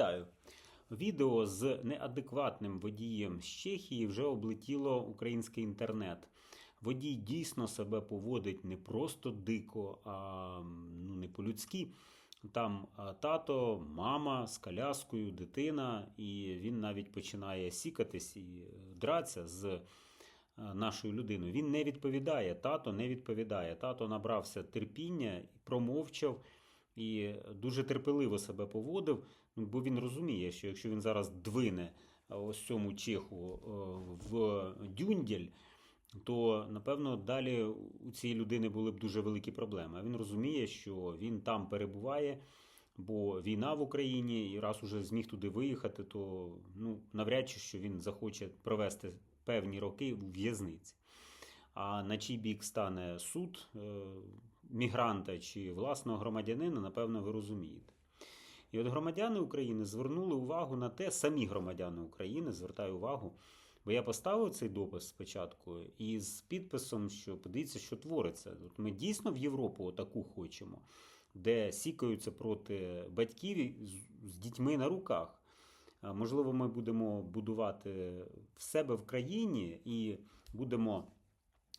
Вітаю. Відео з неадекватним водієм з Чехії вже облетіло український інтернет. Водій дійсно себе поводить не просто дико, а ну, не по-людськи. Там тато, мама з коляскою, дитина, і він навіть починає сікатись і е, дратися з е, нашою людиною. Він не відповідає, тато не відповідає. Тато набрався терпіння, промовчав і дуже терпеливо себе поводив, бо він розуміє, що якщо він зараз двине е, ось цьому чеху е, в дюнділь, то напевно далі у цієї людини були б дуже великі проблеми. А він розуміє, що він там перебуває, бо війна в Україні, і раз уже зміг туди виїхати, то ну, навряд чи що він захоче провести певні роки у в'язниці. А на чий бік стане суд е, мігранта чи власного громадянина, напевно, ви розумієте. І от громадяни України звернули увагу на те, самі громадяни України звертаю увагу, бо я поставив цей допис спочатку із підписом, що подивіться, що твориться. От ми дійсно в Європу таку хочемо, де сікаються проти батьків з- з дітьми на руках. Можливо, ми будемо будувати в себе в країні і будемо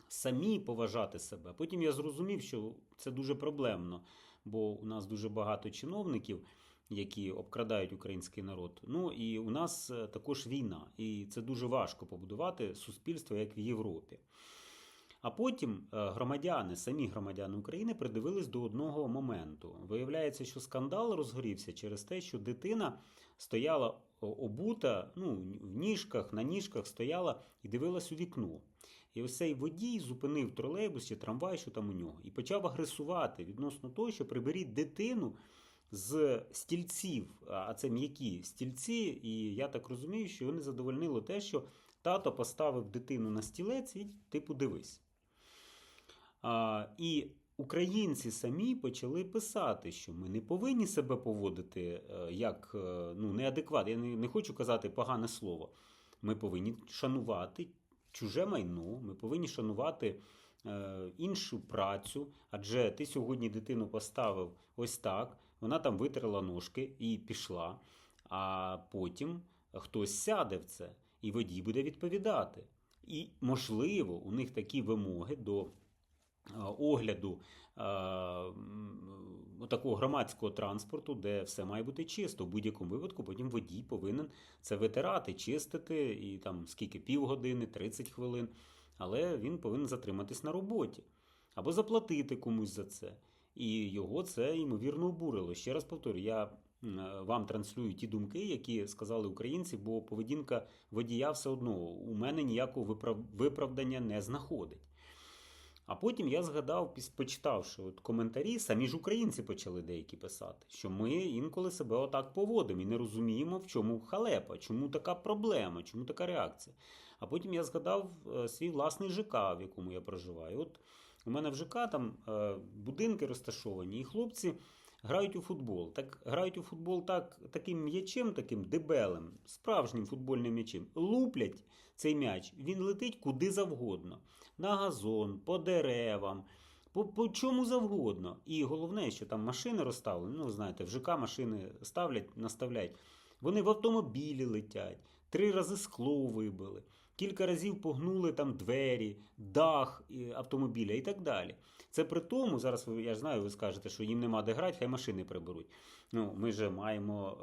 самі поважати себе. Потім я зрозумів, що це дуже проблемно, бо у нас дуже багато чиновників, які обкрадають український народ. Ну і у нас е, також війна, і це дуже важко побудувати суспільство, як в Європі. А потім е, громадяни, самі громадяни України придивились до одного моменту. Виявляється, що скандал розгорівся через те, що дитина стояла обута, ну, в ніжках, на ніжках стояла і дивилась у вікно. І ось цей водій зупинив тролейбус чи трамвай, що там у нього, і почав агресувати відносно того, що приберіть дитину з стільців, а це м'які стільці, і я так розумію, що не задовольнило те, що тато поставив дитину на стілець і типу дивись. А, і українці самі почали писати, що ми не повинні себе поводити е, як е, ну, неадекватно. Я не, не хочу казати погане слово. Ми повинні шанувати чуже майно, ми повинні шанувати е, іншу працю. Адже ти сьогодні дитину поставив ось так, вона там витерла ножки і пішла, а потім хтось сяде в це, і водій буде відповідати. І, можливо, у них такі вимоги до е, огляду е, такого громадського транспорту, де все має бути чисто. В будь-якому випадку потім водій повинен це витирати, чистити і там скільки півгодини, 30 хвилин. Але він повинен затриматись на роботі або заплатити комусь за це. І його це ймовірно обурило. Ще раз повторю, я е, вам транслюю ті думки, які сказали українці, бо поведінка водія все одно у мене ніякого виправ- виправдання не знаходить. А потім я згадав, почитавши от коментарі, самі ж українці почали деякі писати, що ми інколи себе отак поводимо і не розуміємо, в чому халепа, чому така проблема, чому така реакція. А потім я згадав е, свій власний ЖК, в якому я проживаю. От у мене в ЖК там е, будинки розташовані, і хлопці грають у футбол. Так грають у футбол так, таким м'ячем, таким дебелим, справжнім футбольним м'ячем. Луплять цей м'яч, він летить куди завгодно. На газон, по деревам, по, по чому завгодно. І головне, що там машини розставлені. Ну, знаєте, в ЖК машини ставлять, наставляють. Вони в автомобілі летять, три рази скло вибили, кілька разів погнули там двері, дах автомобіля і так далі. Це при тому, зараз я знаю, ви скажете, що їм нема де грати, хай машини приберуть. Ну, ми ж маємо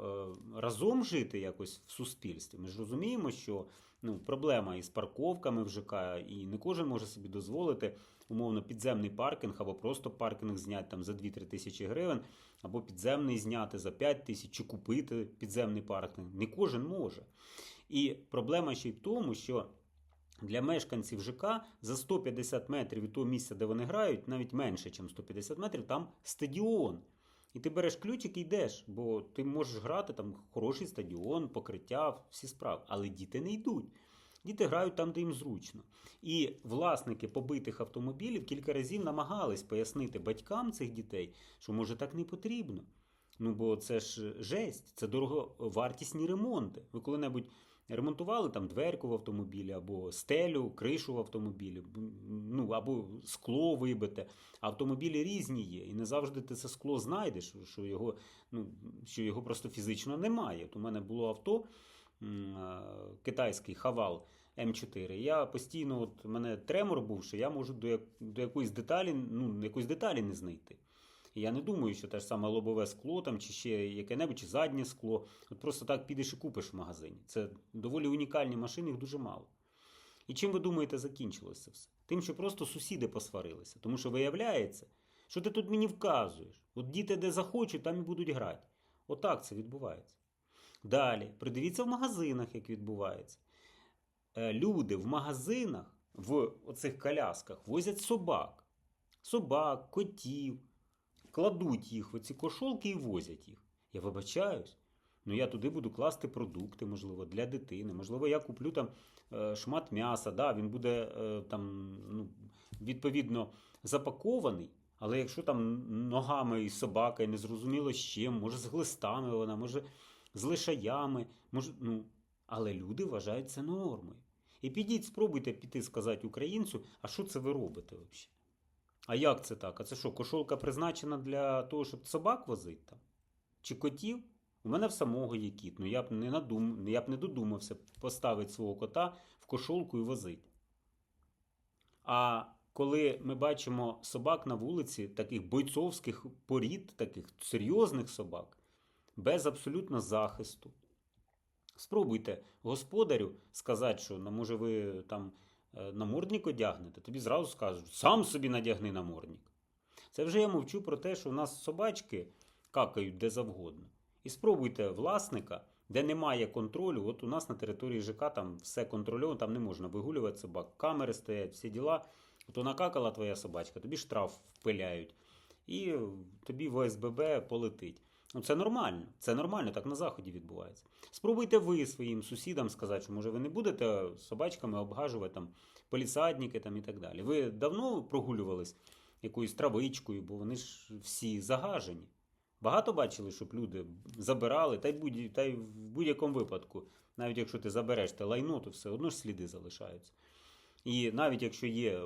е, разом жити якось в суспільстві. Ми ж розуміємо, що ну, проблема із парковками в ЖК, і не кожен може собі дозволити умовно підземний паркінг або просто паркінг зняти там за 2-3 тисячі гривень, або підземний зняти за 5 тисяч, чи купити підземний паркінг. Не кожен може. І проблема ще й в тому, що для мешканців ЖК за 150 метрів від того місця, де вони грають, навіть менше, ніж 150 метрів, там стадіон. І ти береш ключик і йдеш, бо ти можеш грати там хороший стадіон, покриття, всі справи. Але діти не йдуть. Діти грають там, де їм зручно. І власники побитих автомобілів кілька разів намагались пояснити батькам цих дітей, що може так не потрібно. Ну бо це ж жесть, це дороговартісні ремонти. Ви коли-небудь ремонтували там дверку в автомобілі, або стелю, кришу в автомобілі, ну або скло вибите. Автомобілі різні є, і не завжди ти це скло знайдеш, що його, ну, що його просто фізично немає. От у мене було авто китайський Хавал М4. Я постійно, от мене тремор був, що я можу до, як, до якоїсь деталі, ну, якоїсь деталі не знайти. Я не думаю, що те ж саме лобове скло там, чи ще яке-небудь, чи заднє скло. От просто так підеш і купиш в магазині. Це доволі унікальні машини, їх дуже мало. І чим ви думаєте, закінчилося все? Тим, що просто сусіди посварилися. Тому що виявляється, що ти тут мені вказуєш. От діти де захочуть, там і будуть грати. Отак це відбувається. Далі, придивіться в магазинах, як відбувається. Е, Люди в магазинах, в оцих колясках, возять собак. Собак, котів, кладуть їх в оці кошолки і возять їх. Я вибачаюсь. Ну, я туди буду класти продукти, можливо, для дитини. Можливо, я куплю там е, шмат м'яса. Да, він буде е, там, ну, відповідно запакований. Але якщо там ногами і собака, і не зрозуміло з чим, може з глистами вона, може з лишаями, може, ну, але люди вважають це нормою. І підіть, спробуйте піти сказати українцю, а що це ви робите взагалі? А як це так? А це що, кошолка призначена для того, щоб собак возити там? Чи котів? У мене в самого є кіт. Ну я б не надум... я б не додумався поставити свого кота в кошолку і возити. А коли ми бачимо собак на вулиці, таких бойцовських порід, таких серйозних собак, без абсолютно захисту. Спробуйте господарю сказати, що ну, може ви там е, намордник одягнете, тобі зразу скажуть, сам собі надягни намордник. Це вже я мовчу про те, що у нас собачки какають де завгодно. І спробуйте власника, де немає контролю. От у нас на території ЖК там все контрольовано, там не можна вигулювати собак, камери стоять, всі діла. То накакала твоя собачка, тобі штраф впиляють, і тобі в ОСББ полетить. Ну, це нормально, це нормально, так на заході відбувається. Спробуйте ви своїм сусідам сказати, що може ви не будете собачками обгажувати там полісадники там і так далі. Ви давно прогулювались якоюсь травичкою, бо вони ж всі загажені. Багато бачили, щоб люди забирали, та й, будь, та й в будь-якому випадку, навіть якщо ти забереш те лайно, то все одно ж сліди залишаються. І навіть якщо є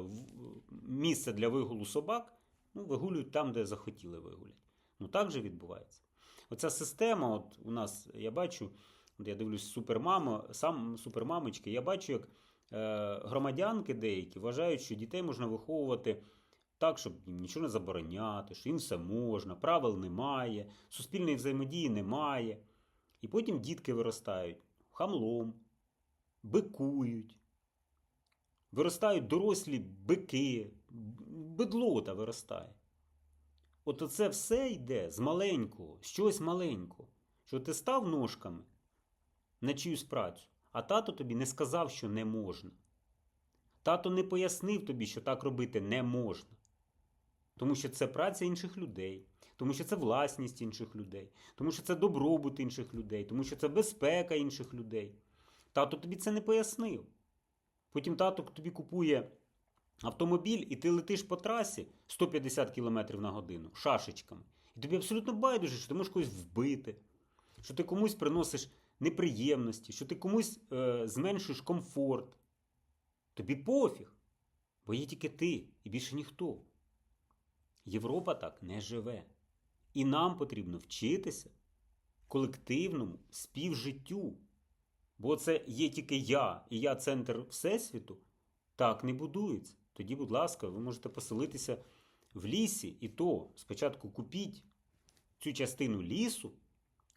місце для вигулу собак, ну, вигулюють там, де захотіли вигуляти. Ну так же відбувається. Оця система, от у нас я бачу, от я дивлюсь супермама, сам супермамочки, я бачу, як е, громадянки деякі вважають, що дітей можна виховувати так, щоб їм нічого не забороняти, що їм все можна, правил немає, суспільної взаємодії немає. І потім дітки виростають хамлом, бикують, виростають дорослі бики, бедлота виростає. От оце все йде з маленького, чогось маленького. Що ти став ножками на чиюсь працю, а тато тобі не сказав, що не можна. Тато не пояснив тобі, що так робити не можна. Тому що це праця інших людей, тому що це власність інших людей, тому що це добробут інших людей, тому що це безпека інших людей. Тато тобі це не пояснив. Потім тато тобі купує автомобіль, і ти летиш по трасі 150 км на годину шашечками. І тобі абсолютно байдуже, що ти можеш когось вбити, що ти комусь приносиш неприємності, що ти комусь е, зменшуєш комфорт. Тобі пофіг, бо є тільки ти і більше ніхто. Європа так не живе. І нам потрібно вчитися колективному співжиттю. Бо це є тільки я, і я центр Всесвіту. Так не будується. Тоді, будь ласка, ви можете поселитися в лісі, і то спочатку купіть цю частину лісу,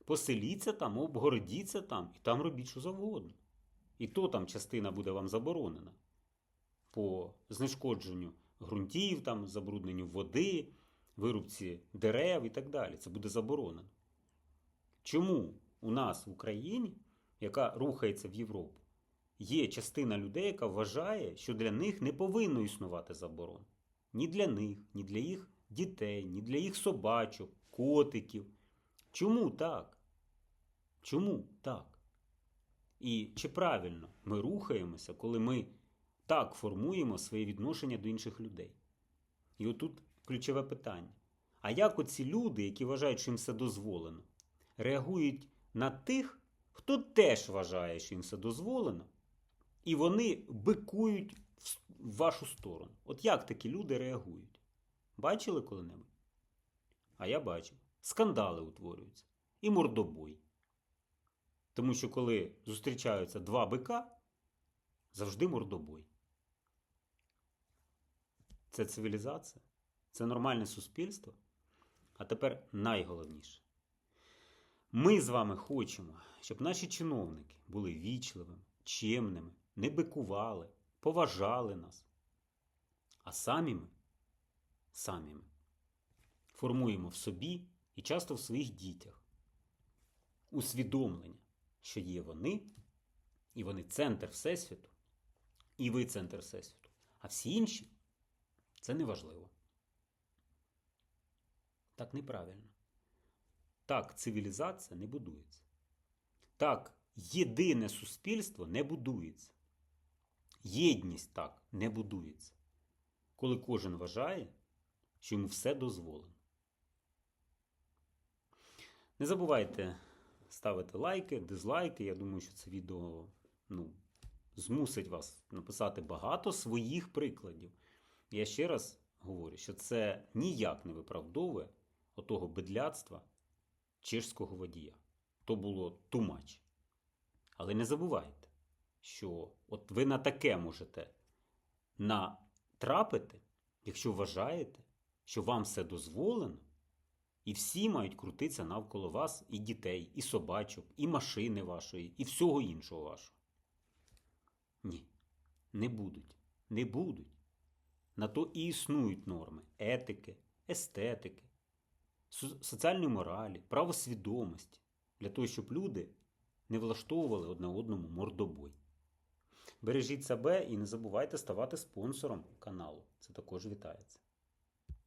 поселіться там, обгородіться там, і там робіть що завгодно. І то там частина буде вам заборонена по знешкодженню ґрунтів, там, забрудненню води, вирубці дерев і так далі. Це буде заборонено. Чому у нас в Україні, яка рухається в Європу, є частина людей, яка вважає, що для них не повинно існувати заборон. Ні для них, ні для їх дітей, ні для їх собачок, котиків. Чому так? Чому так? І чи правильно ми рухаємося, коли ми так формуємо своє відношення до інших людей? І отут ключове питання. А як оці люди, які вважають, що їм все дозволено, реагують на тих, хто теж вважає, що їм все дозволено, і вони бикують в вашу сторону. От як такі люди реагують? Бачили коли-небудь? А я бачив. Скандали утворюються. І мордобой. Тому що коли зустрічаються два бика, завжди мордобой. Це цивілізація, це нормальне суспільство. А тепер найголовніше. Ми з вами хочемо, щоб наші чиновники були вічливими, чемними, не бикували, поважали нас. А самі ми, самі ми формуємо в собі і часто в своїх дітях усвідомлення, що є вони, і вони центр Всесвіту, і ви центр Всесвіту. А всі інші це неважливо. Так неправильно. Так, цивілізація не будується. Так, єдине суспільство не будується. Єдність так не будується. Коли кожен вважає, що йому все дозволено. Не забувайте ставити лайки, дизлайки. Я думаю, що це відео ну, змусить вас написати багато своїх прикладів. Я ще раз говорю, що це ніяк не виправдовує отого бедляцтва чешського водія. То було тумач. Але не забувайте, що от ви на таке можете натрапити, якщо вважаєте, що вам все дозволено, і всі мають крутитися навколо вас і дітей, і собачок, і машини вашої, і всього іншого вашого. Ні, не будуть, не будуть. На то і існують норми етики, естетики, соціальної моралі, правосвідомості для того, щоб люди не влаштовували одне одному мордобой. Бережіть себе і не забувайте ставати спонсором каналу. Це також вітається.